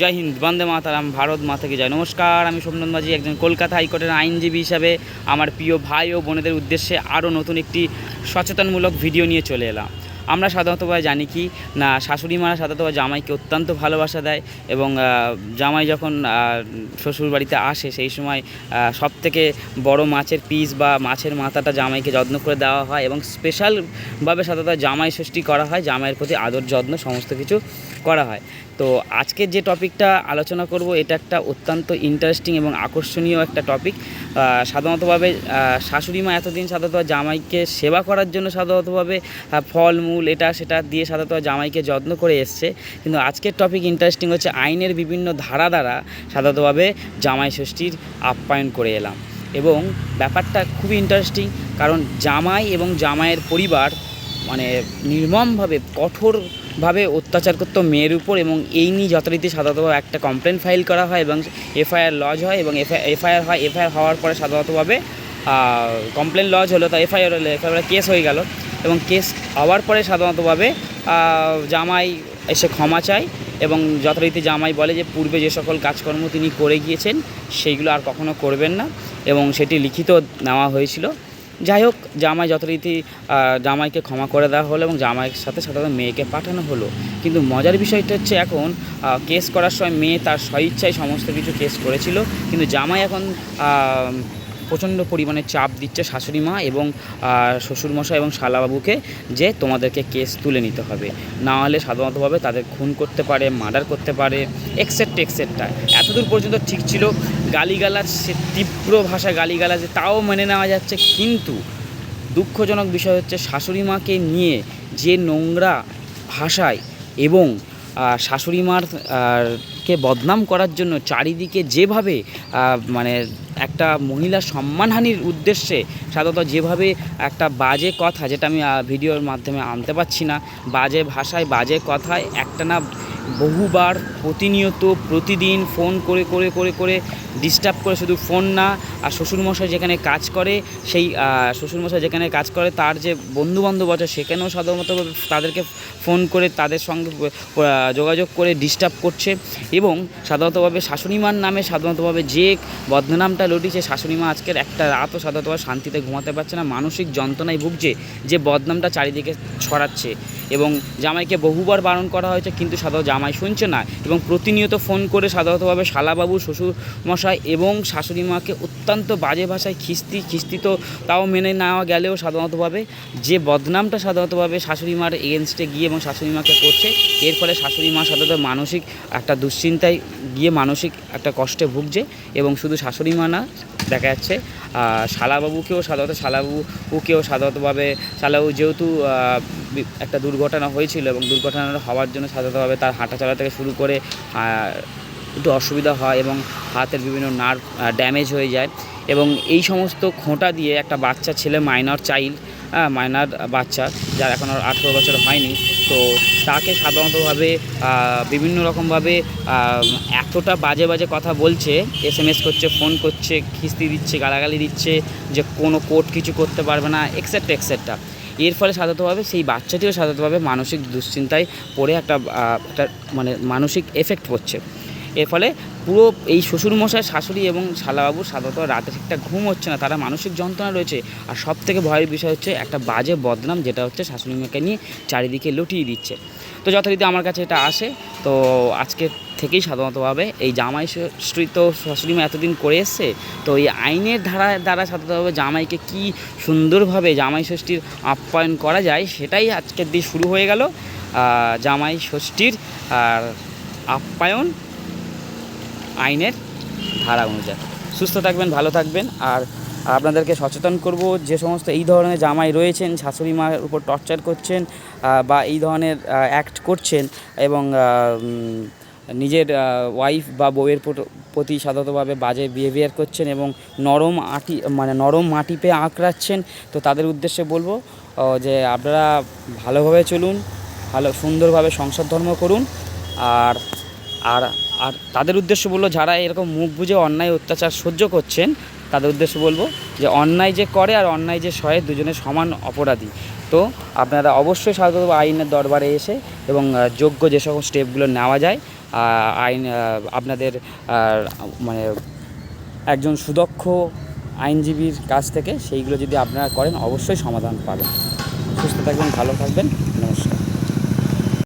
জয় হিন্দ, বন্দে মাতারাম, ভারত মাতাকে জয়। নমস্কার, আমি সোমনাথ মাঝি, একজন কলকাতা হাইকোর্টের আইনজীবী হিসাবে আমার প্রিয় ভাই ও বোনেদের উদ্দেশ্যে আরও নতুন একটি সচেতনমূলক ভিডিও নিয়ে চলে এলাম। আমরা সাধারণতভাবে জানি কি, না, শাশুড়ি মারা সাধারণত জামাইকে অত্যন্ত ভালোবাসা দেয় এবং জামাই যখন শ্বশুর বাড়িতে আসে সেই সময় সব থেকে বড় মাছের পিস বা মাছের মাথাটা জামাইকে যত্ন করে দেওয়া হয় এবং স্পেশালভাবে সাধারণত জামাই ষষ্ঠী করা হয়, জামাইয়ের প্রতি আদর, যত্ন, সমস্ত কিছু করা হয়। তো আজকে যে টপিকটা আলোচনা করব, এটা একটা অত্যন্ত ইন্টারেস্টিং এবং আকর্ষণীয় একটা টপিক সাধারণতভাবে শাশুড়ি মা এতদিন সাধারণত জামাইকে সেবা করার জন্য সাধারণতভাবে ফলমূল এটা, সেটা দিয়ে সাধারণত জামাইকে যত্ন করে এসছে। কিন্তু আজকের টপিক ইন্টারেস্টিং হচ্ছে আইনের বিভিন্ন ধারা দ্বারা সাধারণতভাবে জামাই ষষ্ঠীর আপ্যায়ন করে এলাম। এবং ব্যাপারটা খুবই ইন্টারেস্টিং কারণ জামাই এবং জামাইয়ের পরিবার মানে নির্মমভাবে কঠোরভাবে অত্যাচার করতো মেয়ের উপর এবং এই নিয়ে যথারীতি সাধারণতভাবে একটা কমপ্লেন ফাইল করা হয় এবং এফআইআর লজ হয় এবং এফআইআর হয়, এফআইআর হওয়ার পরে সাধারণতভাবে কমপ্লেন লজ হলো, তো এফআইআর হলো, এফআইআর কেস হয়ে গেল এবং কেস হওয়ার পরে সাধারণতভাবে জামাই এসে ক্ষমা চায় এবং যথারীতি জামাই বলে যে পূর্বে যে সকল কাজকর্ম তিনি করে গিয়েছেন, সেইগুলো আর কখনো করবেন না এবং সেটি লিখিত নেওয়া হয়েছিল। যাই হোক, জামাই যথারীতি জামাইকে ক্ষমা করে দেওয়া হলো এবং জামাইয়ের সাথে সাথে মেয়েকে পাঠানো হলো। কিন্তু মজার বিষয়টা হচ্ছে এখন কেস করার সময় মেয়ে তার স্বইচ্ছায় সমস্ত কিছু কেস করেছিল। কিন্তু জামাই এখন প্রচণ্ড পরিমাণে চাপ দিচ্ছে শাশুড়ি মা এবং আহ, শ্বশুরমশাই এবং শালাবাবুকে যে তোমাদেরকে কেস তুলে নিতে হবে। না হলে সাধারণতভাবে তাদের খুন করতে পারে মার্ডার করতে পারে এক্সেট্রা এক্সেট্রা এতদূর পর্যন্ত ঠিক ছিল গালিগালাজ সে তীব্র ভাষায় গালিগালাজ তাও মেনে নেওয়া যাচ্ছে। কিন্তু দুঃখজনক বিষয় হচ্ছে শাশুড়ি মাকে নিয়ে যে নোংরা ভাষায় এবং শাশুড়ি মার কে বদনাম করার জন্য চারিদিকে যেভাবে মানে একটা মহিলা সম্মানহানির উদ্দেশ্যে সাধারণত যেভাবে একটা বাজে কথা, যেটা আমি ভিডিওর মাধ্যমে আনতে পারছি না, বাজে ভাষায়, বাজে কথায় একটা না বহুবার প্রতিনিয়ত, প্রতিদিন ফোন করে করে করে করে ডিস্টার্ব করে শুধু ফোন না, আর শ্বশুরমশাই যেখানে কাজ করে, সেই শ্বশুরমশাই যেখানে কাজ করে, তার যে বন্ধুবান্ধব আছে, সেখানেও সাধারণত তাদেরকে ফোন করে, তাদের সঙ্গে যোগাযোগ করে ডিস্টার্ব করছে এবং সাধারণতভাবে শাশুড়িমার নামে, সাধারণতভাবে যে বদনামটা লটিছে শাশুড়িমা আজকের একটা রাতও সাধারণতভাবে শান্তিতে ঘুমাতে পারছে না, মানসিক যন্ত্রণায় ভুগছে, যে বদনামটা চারিদিকে ছড়াচ্ছে। এবং জামাইকে বহুবার বারণ করা হয়েছে, কিন্তু সাধারণত জামাই শুনছে না। এবং প্রতিনিয়ত ফোন করে সাধারণতভাবে শালাবাবু শ্বশুর মশাই এবং শাশুড়ি মাকে অত্যন্ত বাজে ভাষায় খিস্তি খিস্তি তো তাও মেনে নেওয়া গেলেও সাধারণতভাবে যে বদনামটা সাধারণতভাবে শাশুড়ি মার এগেনস্টে গিয়ে এবং শাশুড়ি মাকে করছে, এর ফলে শাশুড়ি মা সাধারণত মানসিক একটা দুশ্চিন্তায় গিয়ে মানসিক একটা কষ্টে ভুগছে এবং শুধু শাশুড়ি মা না, দেখা যাচ্ছে। শালাবাবুকেও সাধারণত, শালাবাবুকেও সাধারণতভাবে, শালাবাবু যেহেতু একটা দুর্ঘটনা হয়েছিল এবং দুর্ঘটনা হওয়ার জন্য সাধারণতভাবে তার হাঁটা চলা থেকে শুরু করে একটু অসুবিধা হয় এবং হাতের বিভিন্ন নার্ভ ড্যামেজ হয়ে যায় এবং এই সমস্ত খোঁটা দিয়ে একটা বাচ্চা ছেলে, মাইনর চাইল্ড হ্যাঁ মাইনার বাচ্চা, যার এখন আর আঠেরো বছর হয়নি তো তাকে সাধারণতভাবে বিভিন্ন রকমভাবে এতটা বাজে বাজে কথা বলছে, এস এম এস করছে, ফোন করছে খিস্তি দিচ্ছে, গালাগালি দিচ্ছে যে কোনো কোর্ট কিছু করতে পারবে না এক্সেট্রা এক্সেট্রা এর ফলে সাধারণতভাবে সেই বাচ্চাটিও সাধারণতভাবে মানসিক দুশ্চিন্তায় পড়ে একটা একটা মানে মানসিক এফেক্ট পড়ছে। এর ফলে পুরো এই শ্বশুরমশাই, শাশুড়ি এবং শালাবাবু সাধারণত রাতে ঠিকঠাক ঘুম হচ্ছে না, তারা মানসিক যন্ত্রণা রয়েছে। আর সব থেকে ভয়ের বিষয় হচ্ছে একটা বাজে বদনাম, যেটা হচ্ছে শাশুড়ি মাকে নিয়ে চারিদিকে লুটিয়ে দিচ্ছে। তো যথারীতি আমার কাছে এটা আসে। তো আজকে থেকেই সাধারণতভাবে এই জামাই ষষ্ঠী তো শাশুড়ি মা এতদিন করে এসছে, তো এই আইনের ধারা, দ্বারা সাধারণতভাবে জামাইকে কি সুন্দরভাবে জামাই ষষ্ঠীর আপ্যায়ন করা যায়, সেটাই আজকের দিন শুরু হয়ে গেল। জামাই ষষ্ঠীর, আর আপ্যায়ন আইনের ধারা অনুযায়ী। সুস্থ থাকবেন, ভালো থাকবেন। আর আপনাদেরকে সচেতন করব যে সমস্ত এই ধরনের জামাই রয়েছেন, শাশুড়ি মার উপর টর্চার করছেন বা এই ধরনের অ্যাক্ট করছেন এবং নিজের ওয়াইফ বা বউয়ের প্রত- সাধারণতভাবে বাজে বিহেভিয়ার করছেন এবং নরম আটি মানে নরম মাটি পেয়ে আঁকড়াচ্ছেন, তো তাদের উদ্দেশ্যে বলব যে আপনারা ভালোভাবে চলুন, ভালো সুন্দরভাবে সংসার ধর্ম করুন, আর আর আর তাদের উদ্দেশ্য বলল, যারা এরকম মুখ বুঝে অন্যায় অত্যাচার সহ্য করছেন, তাদের উদ্দেশ্য বলব যে অন্যায় যে করে আর অন্যায় যে সহে দুজনে সমান অপরাধী। তো আপনারা অবশ্যই সাধারণত আইনের দরবারে এসে এবং যোগ্য যে সকল স্টেপগুলো নেওয়া যায় আইন আপনাদের মানে একজন সুদক্ষ আইনজীবীর কাছ থেকে সেইগুলো যদি আপনারা করেন, অবশ্যই সমাধান পাবেন। সুস্থ থাকবেন, ভালো থাকবেন, নমস্কার।